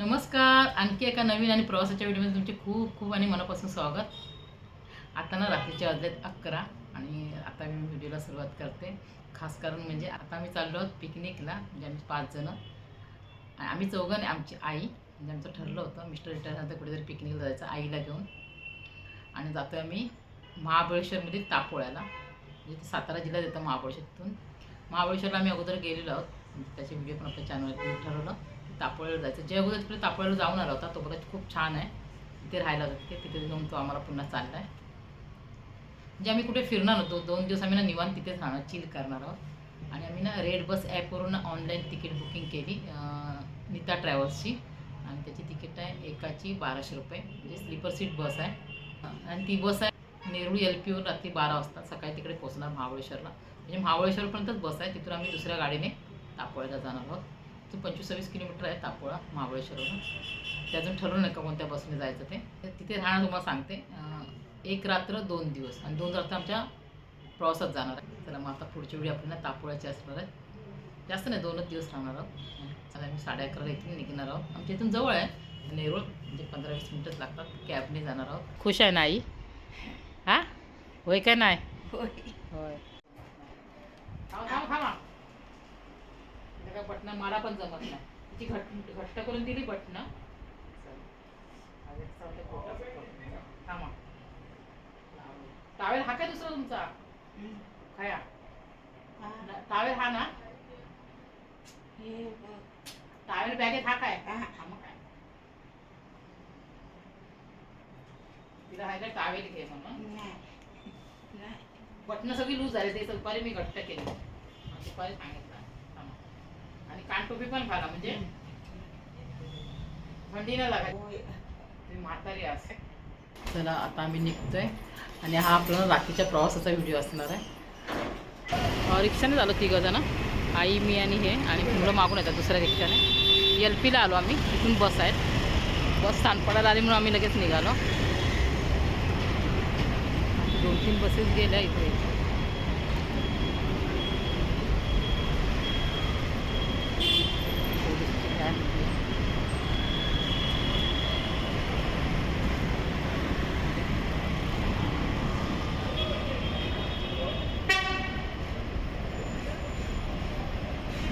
नमस्कार. आणखी एका नवीन आणि प्रवासाच्या व्हिडिओमध्ये तुमचे खूप खूप आणि मनापासून स्वागत. आता ना रात्रीचे वाजलेत अकरा आणि आता मी व्हिडिओला सुरुवात करते. खास कारण म्हणजे आता आम्ही चाललो आहोत पिकनिकला म्हणजे आम्ही पाच जणं. आणि आम्ही चौघं आणि आमची आई म्हणजे आमचं ठरलं होतं मिस्टर रिटायर झालं कुठेतरी पिकनिकला जायचं आईला घेऊन. आणि जातो आम्ही महाबळेश्वरमध्ये तापोळ्याला म्हणजे ते सातारा जिल्ह्यात येतं महाबळेश्वरतून. महाबळेश्वरला आम्ही अगोदर गेलेलो आहोत. म्हणजे त्याचे व्हिडिओ पण आपल्या चॅनलवर ठरवलं. तापोळ्याला जायचं. जे अगोदर तिकडे तापोळ्याला जाऊन आला होता तो बघा खूप छान आहे. तिथे राहायला होता तिथे तिथे जाऊन तो आम्हाला पुन्हा चालला आहे म्हणजे आम्ही कुठे फिरणार होतो दोन दिवस आम्ही ना निवांत तिथेच राहणार चिल करणार आहोत. आणि आम्ही ना रेड बस ॲपवरून ऑनलाईन तिकीट बुकिंग केली नीता ट्रॅव्हल्सची. आणि त्याची तिकीट आहे एकाची बाराशे रुपये. म्हणजे स्लीपर सीट बस आहे. आणि ती बस आहे नेरूळ एल पीवर रात्री बारा वाजता. सकाळी तिकडे पोहोचणार महाबळेश्वरला. म्हणजे महाबळेश्वरपर्यंतच बस आहे. तिथून आम्ही दुसऱ्या गाडीने तापोळ्याला जाणार आहोत. तो पंचवीस सव्वीस किलोमीटर आहे तापोळा महाबळेश्वरवरून. ते अजून ठरवलं नाही का कोणत्या बसने जायचं ते. तर तिथे राहणं तुम्हाला सांगते एक रात्र दोन दिवस. आणि दोन रात्र आमच्या प्रवासात जाणार आहे. चला मग आता पुढची वेळी आपल्याला तापोळ्याची असणार आहे. जास्त नाही दोनच दिवस राहणार आहोत. चला आम्ही साडे अकराला इथून निघणार आहोत. आमच्या इथून जवळ आहे. नेरूळ म्हणजे पंधरा वीस मिनटंच लागतात. कॅबने जाणार आहोत. खुश आहे ना आई? हा? होय काय नाही? होय. त्याला बटणं मला पण जमत नाही. ती घट घट्ट करून दिली बटणं थांबा. टावेल हा काय दुसरा तुमचा? खाया. टावेल हा ना? टावेल बॅगेत हा काय? हा. मग काय. तिला हाय काय टावेल घे म्हणून. बटणं सगळी लूज झाली ते दुपारी मी घट्ट केली. दुपारी सांगितलं. आणि कानटोपी पण घाला म्हणजे थंडी नाही लागायची. तुम्ही म्हातारी असे. चला आता आम्ही निघतोय. आणि हा आपला रात्रीच्या प्रवासाचा व्हिडिओ असणार आहे. रिक्षाने झालो तिघं जण. आई मी आणि हे. आणि मुलं मागून येतात दुसऱ्या रिक्षाने. एल पीला आलो आम्ही. तिथून बस आहेत. बस स्थानपडायला आली म्हणून आम्ही लगेच निघालो. दोन तीन बसेस गेल्या इथे पोलीसची व्हॅन होती.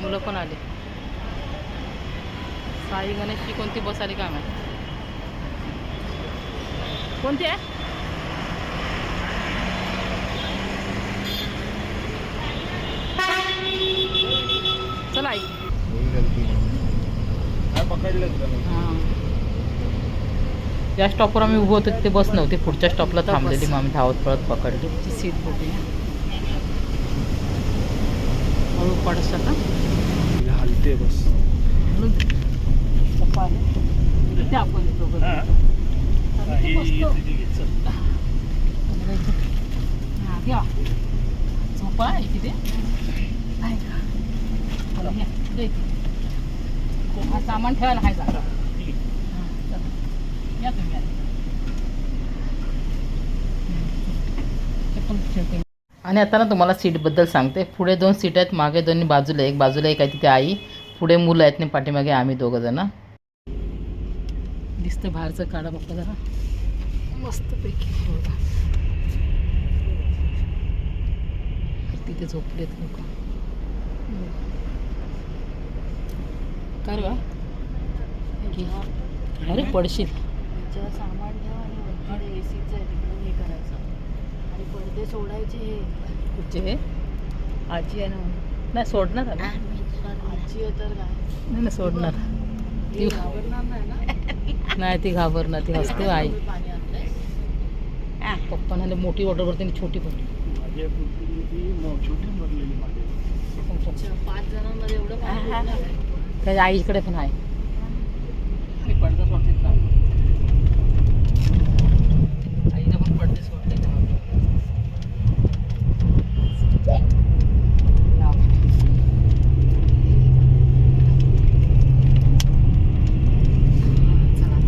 मुलं पण आले साई गणेशची कोणती बस आली काय माहिती कोणती आहे? चला आई. हां. ज्या स्टॉपवर आम्ही उभं होतो तिथे बस नव्हती. पुढच्या स्टॉपला थांबलेली मग आम्ही धावत पळत पकडली. सीट बघूया हळू पडस का? हलते बस. आपण. हा, घ्या. झोपा आहे. हा, सामान ठेवायला आहे जागा. हा, चला. या तुम्ही. आणि आता ना तुम्हाला सीटबद्दल सांगते. पुढे दोन सीट आहेत मागे दोन्ही बाजूला एक बाजूला एक आहे तिथे आई. पुढे मुलं आहेत आणि पाठीमागे आम्ही दोघं जण. दिसतं बाहेरचं काढा बाप्पा जरा. मस्तपैकी. बघा. तिथे झोपलेत लोक? की- अरे पडशील. सामान ठेवा आणि एसीचं हे करायचं. आणि पडदे सोडायचे हे. कुठचे आजी आहे ना. नाही सोडणार. आजी आहे तर काय? नाही सोडणार. ती घाबरणार नाही ना? नाही ती घाबरणार ती हसते आई. मी पाणी आणलंय. पप्पा नाले मोठी ऑर्डर करते आणि छोटी पण? त्याच्या आईकडे पण आहे मी पडदा सोडते का आईला पण पडदे सोडले का लाव. चला.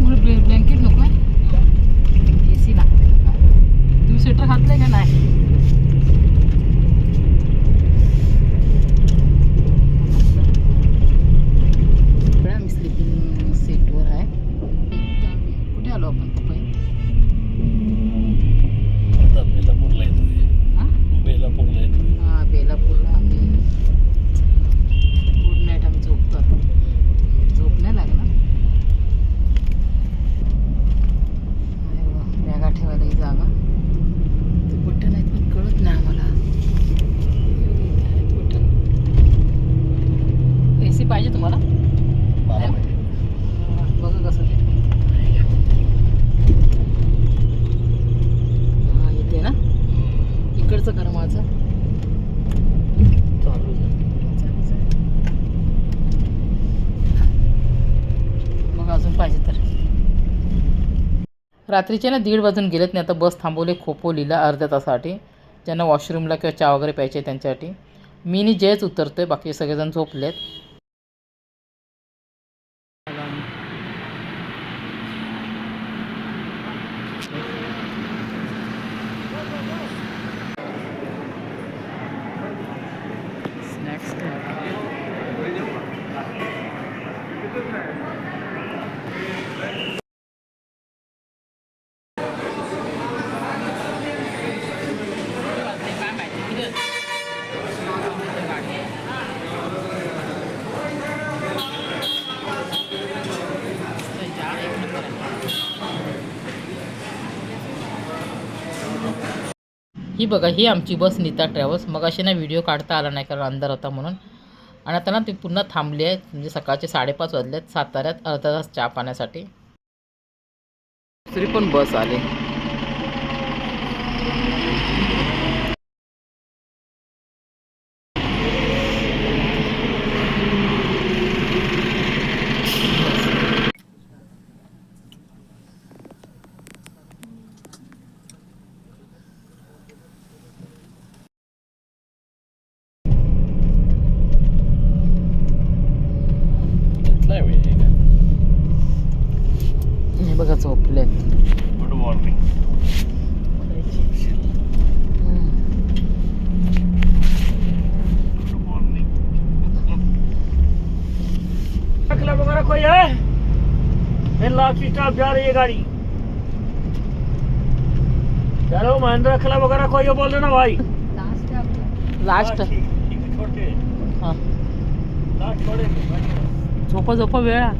मला ब्लॅ- ब्लँकेट नको आहे ए सी लागते का तुम्ही स्वेटर घातलंय का नाही पाहिजे तुम्हाला बारा नाही. महिने. बघा कसं ते हा इथे ना इकडचं घर माझं चालूच आहे. मग अजून पाहिजे तर रात्रीचे ना दीड वाजून गेलेत नाही आता बस थांबवले खोपोलीला अर्ध्या तासासाठी. ज्यांना वॉशरूमला किंवा चहा वगैरे प्यायचे आहे त्यांच्यासाठी. मी नी जयच आहे बाकी सगळेजण झोपलेत. ही बघा ही आमची बस नीता ट्रॅव्हल्स. मग अशी ना व्हिडिओ काढता आला नाही कारण अंधार होता म्हणून. आणि आता ना ती पुन्हा थांबली आहे म्हणजे सकाळचे साडेपाच वाजले आहेत साताऱ्यात अर्धा तास चहा पाण्यासाठी. दुसरी पण बस आली घेतलाय मी हे काय. हे बघा झोपलेत good morning good morning club वगैरह कोई है फिर लास्ट स्टॉप जा रही है गाड़ी चलो महिंद्रा क्लब वगैरह कोई है बोल देना भाई लास्ट आहे आपलं लास्ट हाँ, ठीक ठीक है छोटे हां लास्ट छोड़े झोपा झोपा वेळा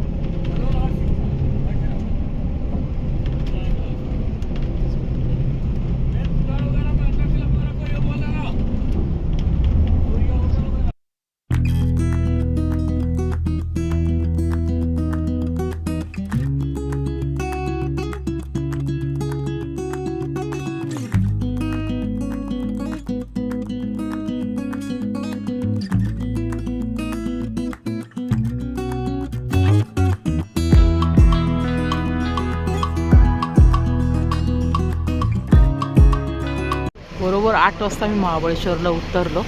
आठ वाजता मी महाबळेश्वरला उतरलो.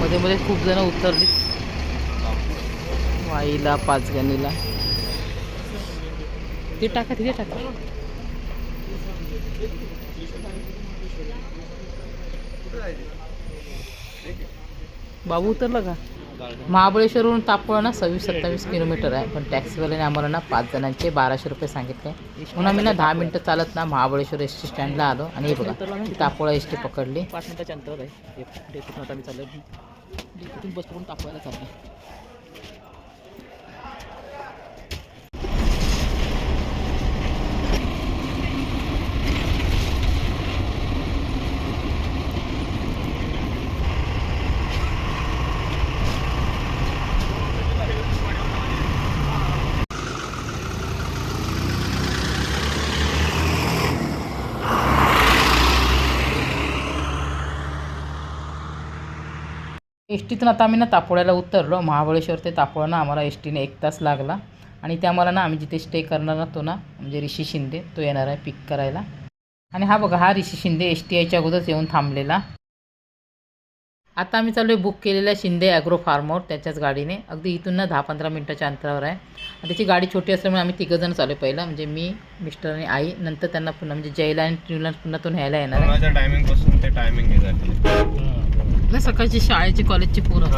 मध्ये मध्ये खूप जण उतरली. वाईला पाचगणीला. ते टाका तिथे टाका. बाबू उतरला का? महाबळेश्वरवरून तापवळ ना सव्वीस सत्तावीस किलोमीटर आहे. पण टॅक्सीवाल्याने आम्हाला ना पाच जणांचे बाराशे रुपये सांगितले. म्हणून आम्ही ना दहा मिनटं चालत ना महाबळेश्वर एस टी स्टँडला आलो. आणि हे बघा तापोळा एस टी पकडली. पाच मिनटाच्या अंतरावर आहे. डेपोतून चाललो बस पकडून तापवायला चाललो एस टीतून आता आम्ही ना तापोळ्याला उतरलो. महाबळेश्वर ते तापोळा ना आम्हाला एस टीने एक तास लागला. आणि त्या मला ना आम्ही जिथे स्टे करणार ना तो ना म्हणजे ऋषी शिंदे तो येणार आहे पिक करायला. आणि हा बघा हा ऋषी शिंदे एस टी आयच्या अगोदरच येऊन थांबलेला. आता आम्ही चाललो आहे बुक केलेल्या शिंदे ॲग्रो फार्मवर त्याच्याच गाडीने. अगदी इथून ना दहा पंधरा मिनटाच्या अंतरावर आहे. आणि त्याची गाडी छोटी असल्यामुळे आम्ही तिघंजण चालू आहे पहिला. म्हणजे मी मिस्टर आणि आई. नंतर त्यांना पुन्हा म्हणजे जयला आणि ट्रिवला पुन्हा तो न्यायला येणार आहे. टायमिंगपासून ते टायमिंग नाही सकाळची शाळेची कॉलेजची पोरं.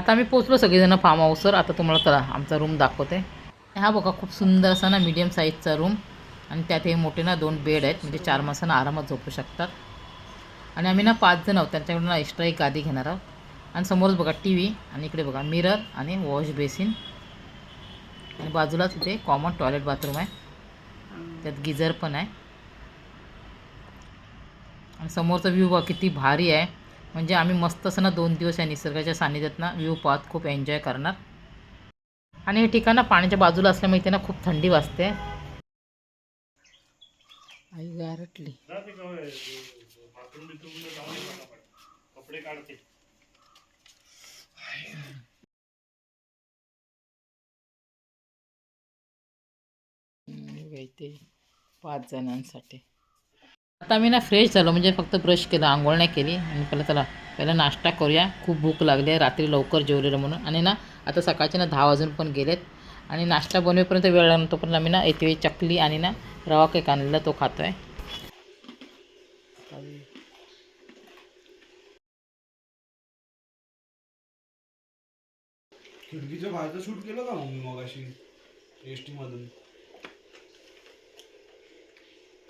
आता आम्ही पोचलो सगळेजण फार्म हाऊसवर आता तुम्हाला चला आमचा रूम दाखवते. हा बघा खूप सुंदर असा ना मीडियम साईजचा रूम आणि त्यात हे मोठे ना दोन बेड आहेत. म्हणजे चार माणसांना आरामात झोपू शकतात. आणि आम्ही ना पाच जण आहोत. त्यांच्याकडून ना एक्स्ट्रा एक गादी घेणार आहोत. आणि समोरच बघा टी व्ही आणि इकडे बघा मिरर आणि वॉश बेसिन आणि बाजूलाच इथे कॉमन टॉयलेट बाथरूम आहे. त्यात गिझर पण आहे. आणि समोरचा व्ह्यू बघा किती भारी आहे. म्हणजे आम्ही मस्त असं ना दोन दिवस या निसर्गाच्या सानिध्यात ना व्ह्यू पाहत खूप एन्जॉय करणार. आणि हे ठिकाण ना पाण्याच्या बाजूला असल्यामुळे इथे ना खूप थंडी वाजते. आई गारटली. पाच जणांसाठी. आता मी ना फ्रेश झालो म्हणजे फक्त ब्रश केलं आंघोळ नाही केली. आणि पहिलं चला पहिला नाश्ता करूया. खूप भूक लागली आहे रात्री लवकर जेवलेलं म्हणून. आणि ना आता सकाळचे ना दहा वाजून पण गेलेत. आणि नाश्ता बनवेपर्यंत वेळ लागतो पण आम्ही ना येते चकली आणि ना रवा केक आणलेला तो खातो आहे खिडकीच्या बाहेरचं शूट केलं का मग मी मगाशी? एस टी मधून.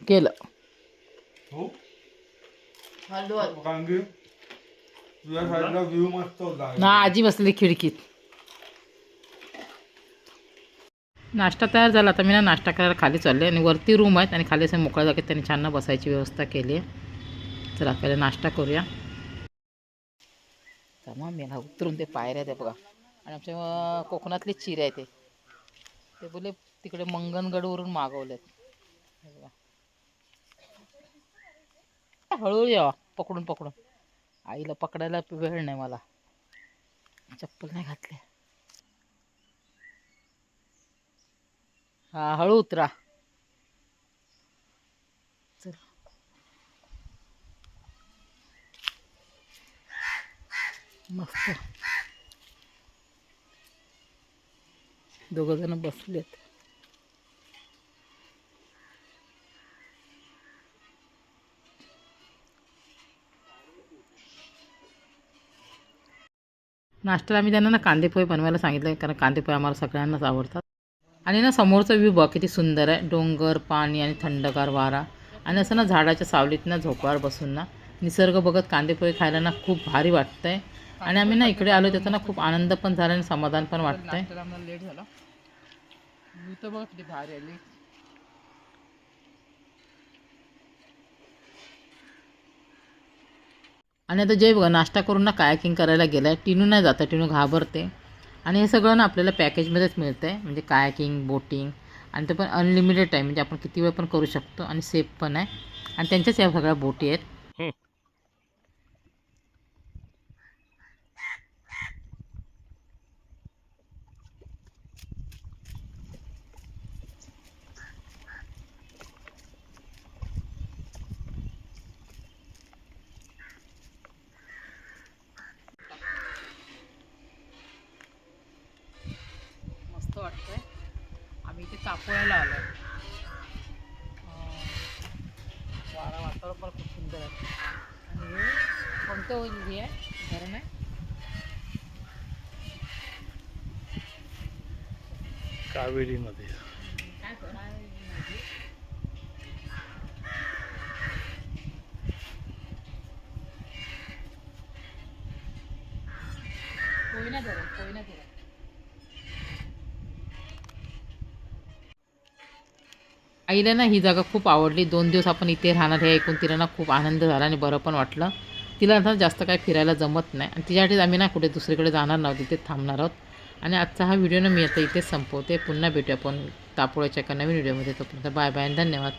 केलं. हो. कारण की तुझ्या साईडला व्ह्यू मस्त होता. ना आजी बसलेली खिडकीत. नाश्ता तयार झाला आता. मी ना नाश्ता करायला खाली चालले आणि वरती रूम आहेत आणि खाली असे मोकळ्या जागेत त्यांनी छान ना बसायची व्यवस्था केली आहे. चला पहिला नाश्ता करूया. तमाम मेला उतरून ते पायऱ्या ते बघा. आणि आमच्या कोकणातले चिरे आहे ते. ते बोले तिकडे मंगनगडवरून मागवलेत. बघा. हळूहळू यावा पकडून पकडून. आईला पकडायला वेळ नाही मला. चप्पल नाही घातले. हा हळू उतरा. चल. मस्त. दोघ जण बसलेत. नाश्त्याला आम्ही त्यांना ना कांदेपोहे बनवायला सांगितलं कारण कांदेपोहे आम्हाला सगळ्यांनाच आवडतात. आणि ना समोरचा व्ह्यू बघ किती सुंदर आहे. डोंगर पाणी आणि थंडगार वारा. आणि असं ना झाडाच्या सावलीत ना झोपावर बसून ना निसर्ग बघत कांदेपोहे खायला ना खूप भारी वाटतंय. आणि आम्ही ना इकडे आलो त्याचा ना खूप आनंद पण झाला आणि समाधान पण वाटतंय. लेट झाला. किती भारी आहे. आणि आता जय बघा नाश्ता करून ना कायाकिंग करायला गेला आहे टिनू नाही जाता टिनू घाबरते. आणि हे सगळं ना आपल्याला पॅकेजमध्येच मिळतं आहे म्हणजे कायाकिंग बोटिंग आणि ते पण अनलिमिटेड आहे म्हणजे आपण किती वेळ पण करू शकतो आणि सेफ पण आहे. आणि त्यांच्याच या सगळ्या बोटी आहेत मस्त वाटतंय पोहायला आलं वारा वातावरण पण खूप सुंदर आहे. आणि हे कोणतं हे? आहे धरण आहे? कावेरीमध्ये काय धरण आहे नदी? कोयना धरण कोयना धरण आईला ना ही जागा खूप आवडली. दोन दिवस आपण इथे राहणार हे ऐकून तिला ना खूप आनंद झाला आणि बरं पण वाटलं. तिला ना जास्त काय फिरायला जमत नाही. आणि तिच्यासाठी आम्ही ना कुठे दुसरीकडे जाणार नव्हतो तिथे थांबणार आहोत. आणि आजचा हा व्हिडिओ ना मी आता इथे संपवते. पुन्हा भेटूया आपण तापोळ्याच्या एका नवीन व्हिडिओमध्ये. तोपर्यंत बाय बाय आणि धन्यवाद.